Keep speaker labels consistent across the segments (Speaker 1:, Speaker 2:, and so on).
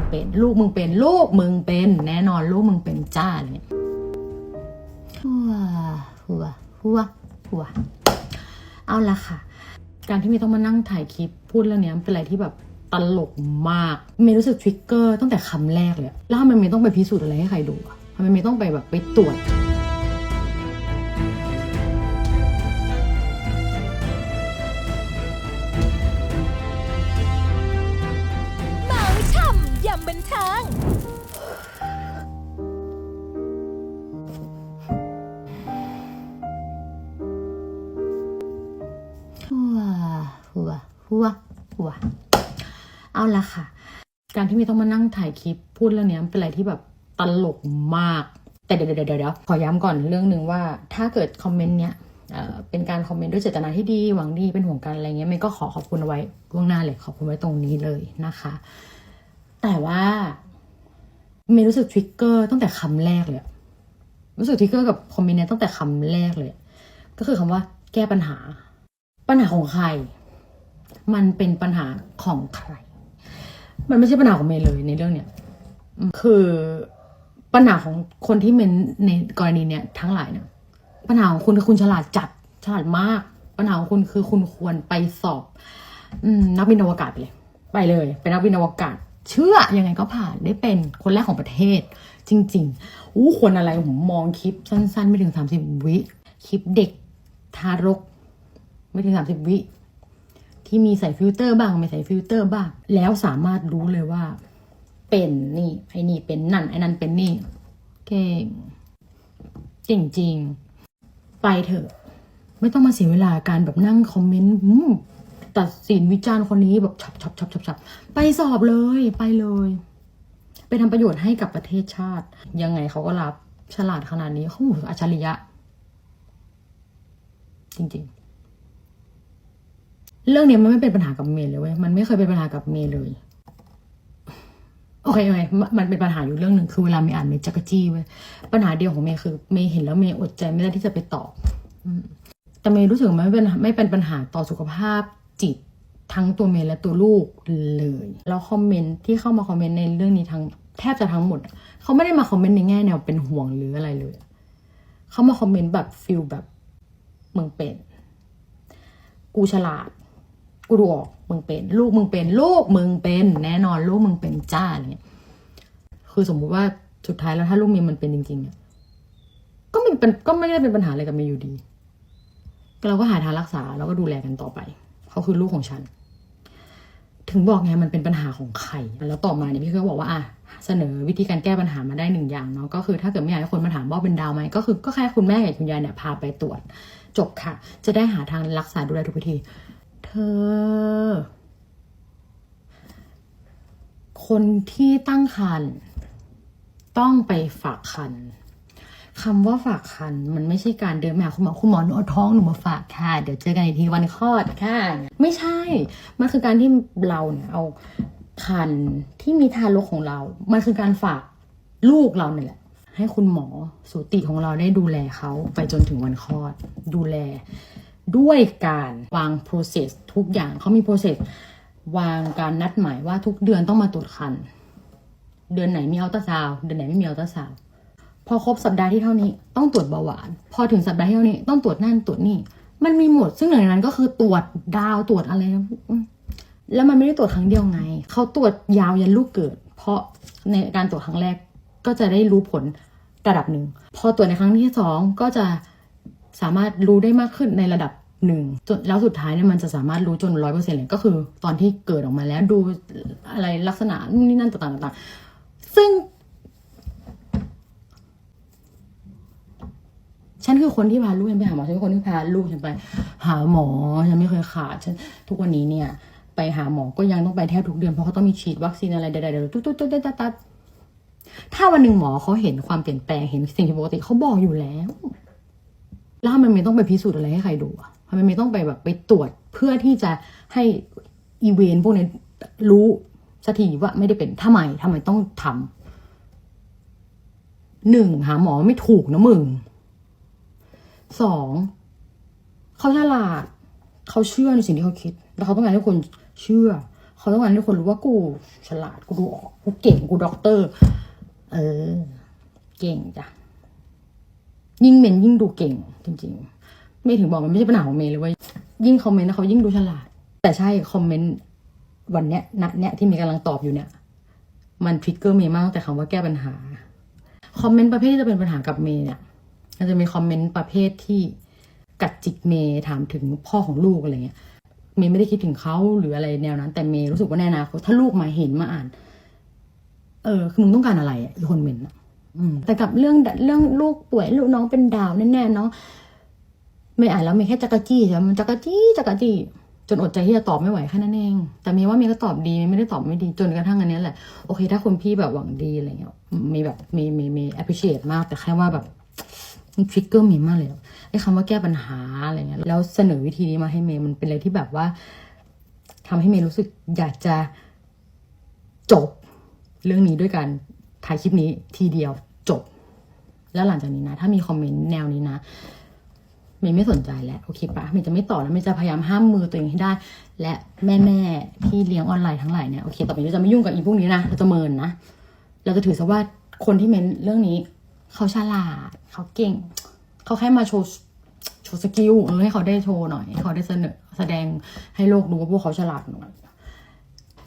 Speaker 1: งเป็น ลูกมึงเป็น ลูกมึงเป็น แน่นอนลูกมึงเป็นจ้าเนี่ยหัวหัวหัวหัวเอาละค่ะ การที่เมย์ต้องมานั่งถ่ายคลิปพูดเรื่องเนี้ยเป็นอะไรที่แบบตลกมากเมย์รู้สึกทริกเกอร์ตั้งแต่คำแรกเลย แล้วทำไมเมย์ต้องไปพิสูจน์อะไรให้ใครดูอะทำไมเมย์ต้องไปแบบไปตรวจ หัวหัวหัวเอาละค่ะ การที่เมย์ต้องมานั่งถ่ายคลิปพูดเรื่องนี้เป็นอะไรที่แบบตลกมาก แต่เดี๋ยวเดี๋ยวเดี๋ยวขอย้ำก่อนเรื่องหนึ่งว่า ถ้าเกิดคอมเมนต์เนี้ยเป็นการคอมเมนต์ด้วยเจตนาที่ดีหวังดีเป็นห่วงกันอะไรเงี้ยเมย์ก็ขอขอบคุณเอาไว้ล่วงหน้าเลยขอบคุณไว้ตรงนี้เลยนะคะ แต่ว่าเมย์รู้สึกทริกเกอร์ตั้งแต่คำแรกเลยรู้สึกทริกเกอร์กับคอมเมนต์เนี้ยตั้งแต่คำแรกเลย ก็คือคำว่าแก้ปัญหา ปัญหาของใคร มันเป็นปัญหาของใคร มันไม่ใช่ปัญหาของเมย์เลยในเรื่องเนี้ยคือปัญหาของคนที่เมนในกรณีเนี้ยทั้งหลายเนี่ยปัญหาของคุณคือคุณฉลาดจัดฉลาดมาก ปัญหาของคุณคือคุณควรไปสอบอนักบินอวกาศไปเลย ไปเลย เป็นนักบินอวกาศ เชื่อยังไงก็ผ่านได้เป็นคนแรกของประเทศ จริงๆอู้ควรอะไรผมมองคลิปสั้น ๆ ไม่ถึงสามสิบวิคลิปเด็กทารก ไม่ถึงสามสิบวิ ที่มีใส่ฟิลเตอร์บ้างไม่ใส่ฟิลเตอร์บ้าง แล้วสามารถรู้เลยว่า เป็นนี่ไอ้นี่เป็นนั่นไอ้นั่นเป็นนี่เก่งจริงๆไปเถอะ ไม่ต้องมาเสียเวลาการแบบนั่งคอมเมนต์ตัดสินวิจารณ์คนนี้แบบฉับฉับฉับฉับฉับไปสอบเลยไปเลย ไปทำประโยชน์ให้กับประเทศชาติ ยังไงเขาก็รับฉลาดขนาดนี้เขาอัจฉริยะ จริง ๆ เรื่องนี้มันไม่เป็นปัญหากับเมย์เลยเว้ยมันไม่เคยเป็นปัญหากับเมย์เลยโอเคโอเคมมันเป็นปัญหาอยู่เรื่องหนึ่งคือเวลาเมย์อ่านเมย์จักรจี้เว้ยปัญหาเดียวของเมย์คือเมย์เห็นแล้วเมย์อดใจไม่ได้ที่จะไปตอบแต่เมย์รู้สึกว่ามันไม่เป็นไม่เป็นปัญหาต่อสุขภาพจิตทั้งตัวเมย์และตัวลูกเลยแล้วคอมเมนต์ที่เข้ามาคอมเมนต์ในเรื่องนี้ทั้งแทบจะทั้งหมด เขาไม่ได้มาคอมเมนต์ในแง่แนวเป็นห่วงหรืออะไรเลย เขามาคอมเมนต์แบบฟิลแบบมึงเป็น กูฉลาด กูดูออกมึงเป็น ลูกมึงเป็น ลูกมึงเป็น แน่นอน ลูกมึงเป็นจ้าเงี้ยคือสมมุติว่าสุดท้ายแล้วถ้าลูกเมย์มันเป็นจริงๆเนี่ยก็ไม่เป็นก็ไม่ได้เป็นปัญหาอะไรกับเมย์อยู่ดีเราก็หาทางรักษาแล้วก็ดูแลกันต่อไปเขาคือลูกของฉัน ถึงบอกไงมันเป็นปัญหาของใครแล้วต่อมาเนี่ยพี่ก็บอกว่าอะเสนอวิธีการแก้ปัญหามาได้หนึ่งอย่างเนาะก็คือถ้าเกิดไม่อยากให้คนมาถามว่าเป็นดาวไหมก็คือก็แค่คุณแม่กับคุณยายเนี่ยพาไปตรวจ จบค่ะ จะได้หาทางรักษาดูแลทุกวิธี ธอ คนที่ตั้งครรภ์ต้องไปฝากครรภ์คำว่าฝากครรภ์มันไม่ใช่การเดินมาหาคุณหมอคุณหมอหนูเอาท้องหนูมาฝากค่ะ เดี๋ยวเจอกันอีกทีวันคลอดค่ะ ไม่ใช่ มันคือการที่เราเนี่ยเอาครรภ์ที่มีทารกของเรา มันคือการฝากลูกเราเนี่ยแหละ ให้คุณหมอสูติของเราได้ดูแลเขาไปจนถึงวันคลอด ดูแล ด้วยการวาง process ทุกอย่างเขามี process วางการนัดหมายว่าทุกเดือนต้องมาตรวจคัน เดือนไหนมีอัลตราซาวด์เดือนไหนไม่มีอัลตราซาวด์พอครบสัปดาห์ที่เท่านี้ต้องตรวจเบาหวาน พอถึงสัปดาห์ที่เท่านี้ต้องตรวจนั่นตรวจนี่มันมีหมด ซึ่งหนึ่งในนั้นก็คือตรวจดาวตรวจอะไรนะแล้วมันไม่ได้ตรวจครั้งเดียวไง เขาตรวจยาวยันลูกเกิด เพราะในการตรวจครั้งแรกก็จะได้รู้ผลระดับหนึ่ง พอตรวจในครั้งที่สองก็จะสามารถรู้ได้มากขึ้นในระดับ หนึ่งจนแล้วสุดท้ายเนี่ยมันจะสามารถรู้จนร้อยเปอร์เซ็นต์เลยก็คือ ตอนที่เกิดออกมาแล้วดูอะไรลักษณะนู่นนี่นั่นต่างๆต่างซึ่ง ฉันคือคนที่พาลูกฉันไปหาหมอฉันคือคนที่พาลูกฉันไป หาหมอฉันไม่เคยขาดฉันทุกวันนี้เนี่ย ไปหาหมอก็ยังต้องไปแทบทุกเดือนเพราะเขาต้องมีฉีดวัคซีนอะไรใดๆตุ๊ดตุ๊ดตุ๊ดตุ๊ดตุ๊ดถ้าวันหนึ่งหมอเขาเห็นความเปลี่ยนแปลงเห็นสิ่งที่ปกติเขาบอกอยู่แล้วแล้วทำไมไม่ต้องไปพิสูจน์อะไรให้ใครดูอะ ทำไมไม่ต้องไปแบบไปตรวจเพื่อที่จะให้อีเวนต์พวกนี้รู้สักทีว่าไม่ได้เป็นทำไมทำไมต้องทำหนึ่งหาหมอไม่ถูกนะมึงสองเขาฉลาดเขาเชื่อในสิ่งที่เขาคิด แล้วเขาต้องการให้คนเชื่อ เขาต้องการให้คนรู้ว่ากูฉลาดกูดูออกกูเก่งกูด็อกเตอร์ เออ เก่งจ้ะยิ่งเหม็นยิ่งดูเก่งจริง ๆ ไม่ถึงบอกมันไม่ใช่ปัญหาของเมย์เลยเว่ายิ่งคอมเมนต์นะเขายิ่งดูฉลาด แต่ใช่คอมเมนต์วันเนี้ยณเนี้ยที่เมย์กำลังตอบอยู่เนี่ย มันทริกเกอร์เมย์มากแต่คำว่าแก้ปัญหาคอมเมนต์ประเภทที่จะเป็นปัญหากับเมย์เนี่ยมันจะมีคอมเมนต์ประเภทที่กัดจิกเมย์ถามถึงพ่อของลูกอะไรเงี้ยเมย์ไม่ได้คิดถึงเขาหรืออะไรแนวนั้น แต่เมย์รู้สึกว่าในอนาคตถ้าลูกมาเห็นมาอ่าน เออคือมึงต้องการอะไรอะอีกคนเมนอะอืมแต่กับเรื่องเรื่องลูกป่วยลูกน้องเป็นดาวแน่ๆเนาะ ไม่อ่านแล้วเมย์แค่จักรจี้ใช่ไหมมันจักรจี้จักรจี้จนอดใจที่จะตอบไม่ไหวแค่นั้นเอง แต่เมย์ว่าเมย์ก็ตอบดีไม่ได้ตอบไม่ดีจนกระทั่งอันนี้แหละโอเค ถ้าคนพี่แบบหวังดีอะไรเงี้ยมย์แบบมย์เมย์เมย์ appreciate มากแต่แค่ว่าแบบมันทริกเกอร์เมย์มากเลยไอ้คำว่าแก้ปัญหาอะไรเงี้ยแล้วเสนอวิธีนี้มาให้เมย์มันเป็นอะไรที่แบบว่าทำให้เมย์รู้สึกอยากจะจบเรื่องนี้ด้วยการถ่ายคลิปนี้ทีเดียวจบ แล้วหลังจากนี้นะ ถ้ามีคอมเมนต์แนวนี้นะ เมย์ไม่สนใจแล้วโอเคปะเมย์จะไม่ต่อแล้วเมย์จะพยายามห้ามมือตัวเองให้ได้ และแม่แม่ที่เลี้ยงออนไลน์ทั้งหลายเนี่ยโอเคต่อไปเราจะไม่ยุ่งกับอีพวกนี้นะเราจะเมินนะเราจะถือซะว่าคนที่เมนเรื่องนี้ เขาฉลาดเขาเก่ง เขาแค่มาโชว์โชว์สกิลเออให้เขาได้โชว์หน่อยให้เขาได้เสนอแสดงให้โลกรู้ว่าพวกเขาฉลาดหน่อย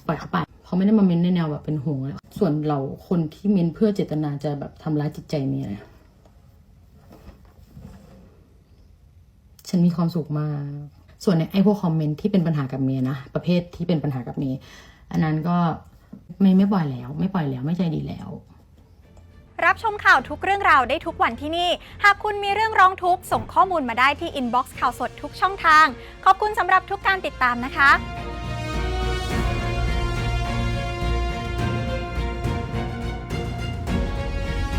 Speaker 1: ปล่อยเขาไปเขาไม่ได้มาเมนในแนวแบบเป็นห่วงอะส่วนเราคนที่เมนเพื่อเจตนาจะแบบทำร้ายจิตใจเมียเนี่ย ฉันมีความสุขมาก ส่วนในไอ้พวกคอมเมนต์ที่เป็นปัญหากับเมียนะประเภทที่เป็นปัญหากับเมียอันนั้นก็ไม่ไม่ปล่อยแล้ว ไม่ปล่อยแล้วไม่ใจดีแล้ว
Speaker 2: รับชมข่าวทุกเรื่องราวได้ทุกวันที่นี่ หากคุณมีเรื่องร้องทุกข์ส่งข้อมูลมาได้ที่อินบ็อกซ์ข่าวสดทุกช่องทาง ขอบคุณสำหรับทุกการติดตามนะคะ